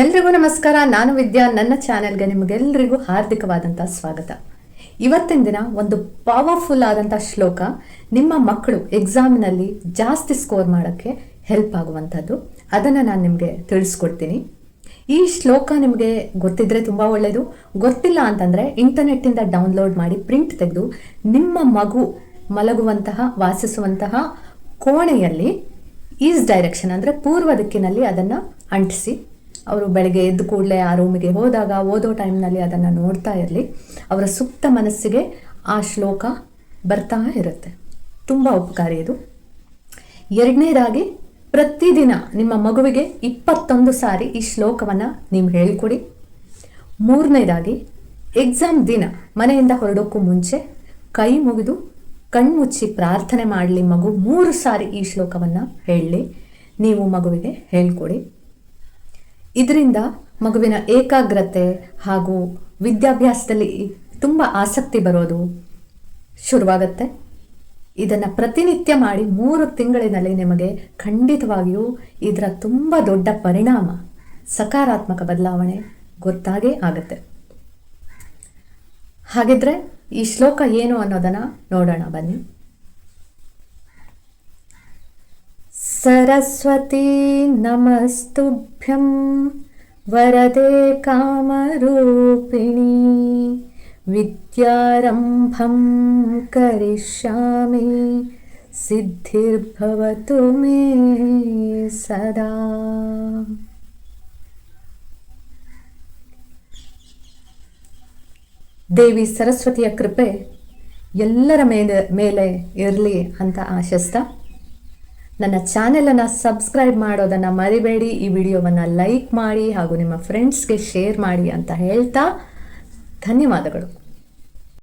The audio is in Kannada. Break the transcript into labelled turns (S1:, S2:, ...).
S1: ಎಲ್ರಿಗೂ ನಮಸ್ಕಾರ. ನಾನು ವಿದ್ಯಾ, ನನ್ನ ಚಾನೆಲ್ಗೆ ನಿಮಗೆಲ್ಲರಿಗೂ ಹಾರ್ದಿಕವಾದಂಥ ಸ್ವಾಗತ. ಇವತ್ತಿನ ದಿನ ಒಂದು ಪವರ್ಫುಲ್ ಆದಂಥ ಶ್ಲೋಕ. ನಿಮ್ಮ ಮಕ್ಕಳು ಎಕ್ಸಾಮಿನಲ್ಲಿ ಜಾಸ್ತಿ ಸ್ಕೋರ್ ಮಾಡೋಕ್ಕೆ ಹೆಲ್ಪ್ ಆಗುವಂಥದ್ದು. ಅದನ್ನು ನಾನು ನಿಮಗೆ ತಿಳಿಸ್ಕೊಡ್ತೀನಿ. ಈ ಶ್ಲೋಕ ನಿಮಗೆ ಗೊತ್ತಿದ್ರೆ ತುಂಬ ಒಳ್ಳೆಯದು ಗೊತ್ತಿಲ್ಲ ಅಂತಂದರೆ ಇಂಟರ್ನೆಟ್ಟಿಂದ ಡೌನ್ಲೋಡ್ ಮಾಡಿ ಪ್ರಿಂಟ್ ತೆಗೆದು ನಿಮ್ಮ ಮಗು ಮಲಗುವಂತಹ, ವಾಸಿಸುವಂತಹ ಕೋಣೆಯಲ್ಲಿ ಈಸ್ ಡೈರೆಕ್ಷನ್ ಅಂದರೆ ಪೂರ್ವ ದಿಕ್ಕಿನಲ್ಲಿ ಅದನ್ನು ಅಂಟಿಸಿ. ಅವರು ಬೆಳಗ್ಗೆ ಎದ್ದು ಕೂಡಲೇ ಆ ರೂಮಿಗೆ ಹೋದಾಗ ಓದೋ ಟೈಮ್ನಲ್ಲಿ ಅದನ್ನು ನೋಡ್ತಾ ಇರಲಿ. ಅವರ ಸುಪ್ತ ಮನಸ್ಸಿಗೆ ಆ ಶ್ಲೋಕ ಬರ್ತಾ ಇರುತ್ತೆ. ತುಂಬ ಉಪಕಾರಿ ಇದು. ಎರಡನೇದಾಗಿ, ಪ್ರತಿದಿನ ನಿಮ್ಮ ಮಗುವಿಗೆ ಇಪ್ಪತ್ತೊಂದು ಸಾರಿ ಈ ಶ್ಲೋಕವನ್ನು ನೀವು ಹೇಳಿಕೊಡಿ. ಮೂರನೇದಾಗಿ ಎಕ್ಸಾಮ್ ದಿನ ಮನೆಯಿಂದ ಹೊರಡೋಕ್ಕೂ ಮುಂಚೆ ಕೈ ಮುಗಿದು ಕಣ್ಮುಚ್ಚಿ ಪ್ರಾರ್ಥನೆ ಮಾಡಲಿ ಮಗು ಮೂರು ಸಾರಿ ಈ ಶ್ಲೋಕವನ್ನು ಹೇಳಲಿ ನೀವು ಮಗುವಿಗೆ ಹೇಳ್ಕೊಡಿ. ಇದರಿಂದ ಮಗುವಿನ ಏಕಾಗ್ರತೆ ಹಾಗೂ ವಿದ್ಯಾಭ್ಯಾಸದಲ್ಲಿ ತುಂಬ ಆಸಕ್ತಿ ಬರೋದು ಶುರುವಾಗುತ್ತೆ. ಇದನ್ನು ಪ್ರತಿನಿತ್ಯ ಮಾಡಿ ಮೂರು ತಿಂಗಳಿನಲ್ಲಿ ನಿಮಗೆ ಖಂಡಿತವಾಗಿಯೂ ಇದರ ತುಂಬ ದೊಡ್ಡ ಪರಿಣಾಮ ಸಕಾರಾತ್ಮಕ ಬದಲಾವಣೆ ಗೊತ್ತಾಗೇ ಆಗುತ್ತೆ. ಹಾಗಿದ್ರೆ ಈ ಶ್ಲೋಕ ಏನು ಅನ್ನೋದನ್ನು ನೋಡೋಣ ಬನ್ನಿ. सरस्वती नमस्तुभ्यं वरदे कामरूपिणी विद्यारम्भं करिष्यामि सिद्धिर्भवतु मे सदा ದೇವಿ ಸರಸ್ವತಿಯ ಕೃಪೆ ಎಲ್ಲರ ಮೇಲೆ ಮೇಲೆ ಇರಲಿ ಅಂತ ಆಶಿಸ್ತಾ ನನ್ನ ಚಾನೆಲನ್ನು ಸಬ್ಸ್ಕ್ರೈಬ್ ಮಾಡೋದನ್ನು ಮರಿಬೇಡಿ. ಈ ವಿಡಿಯೋವನ್ನು ಲೈಕ್ ಮಾಡಿ ಹಾಗೂ ನಿಮ್ಮ ಫ್ರೆಂಡ್ಸ್ಗೆ ಶೇರ್ ಮಾಡಿ ಅಂತ ಹೇಳ್ತಾ ಧನ್ಯವಾದಗಳು.